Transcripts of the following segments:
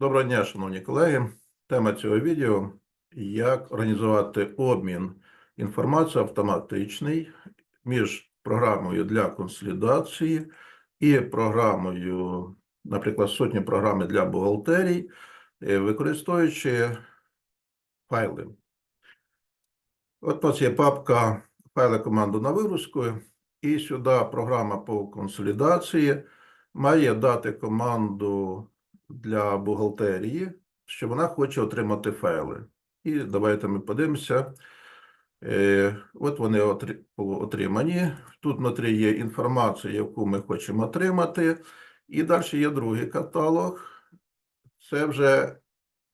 Доброго дня, шановні колеги. Тема цього відео як організувати обмін інформацією автоматичний між програмою для консолідації і програмою, наприклад, сотні програми для бухгалтерій, е, використовуючи файли. От у нас є папка файли команду на вигрузку, і сюди програма по консолідації має дати команду для бухгалтерії, що вона хоче отримати файли. І давайте ми подивимося. Е, От вони отримані. Тут внутрі є інформація, яку ми хочемо отримати. І далі є другий каталог. Це вже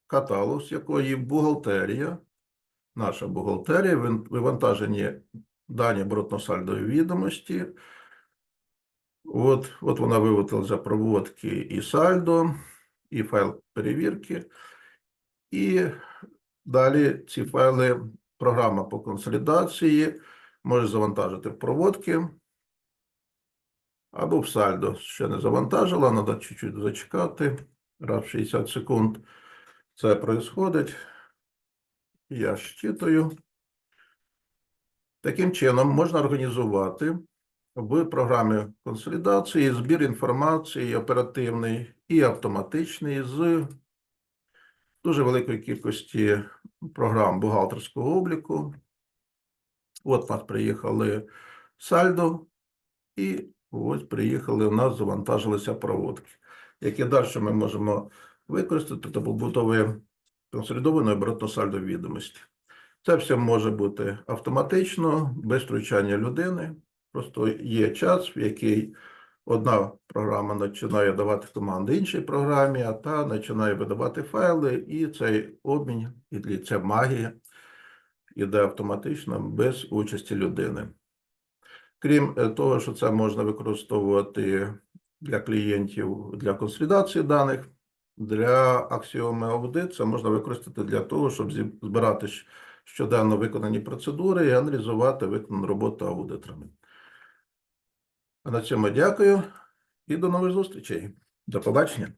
каталог, з якої бухгалтерія, наша бухгалтерія, вивантажені дані оборотно-сальдової відомості. От, от вона виводила за проводки і сальдо, і файл перевірки. І далі ці файли програма по консолідації може завантажити в проводки або в сальдо. Ще не завантажила, треба чуть-чуть зачекати. Раз в 60 секунд це відбувається. Я щитую. Таким чином можна організувати в програмі консолідації збір інформації оперативний і автоматичний з дуже великої кількості програм бухгалтерського обліку. От у нас приїхали сальдо, і ось приїхали, у нас завантажилися проводки, які далі ми можемо використати для побудови консолідованої оборотно-сальдової відомості. Це все може бути автоматично, без втручання людини. Просто є час, в який одна програма починає давати команди іншій програмі, а та починає видавати файли, і цей обмін, і ця магія йде автоматично без участі людини. Крім е, того, що це можна використовувати для клієнтів для консолідації даних, для аксіоми аудит це можна використати для того, щоб збирати щоденно виконані процедури і аналізувати виконану роботу аудиторами. А на цьому дякую і до нових зустрічей. До побачення.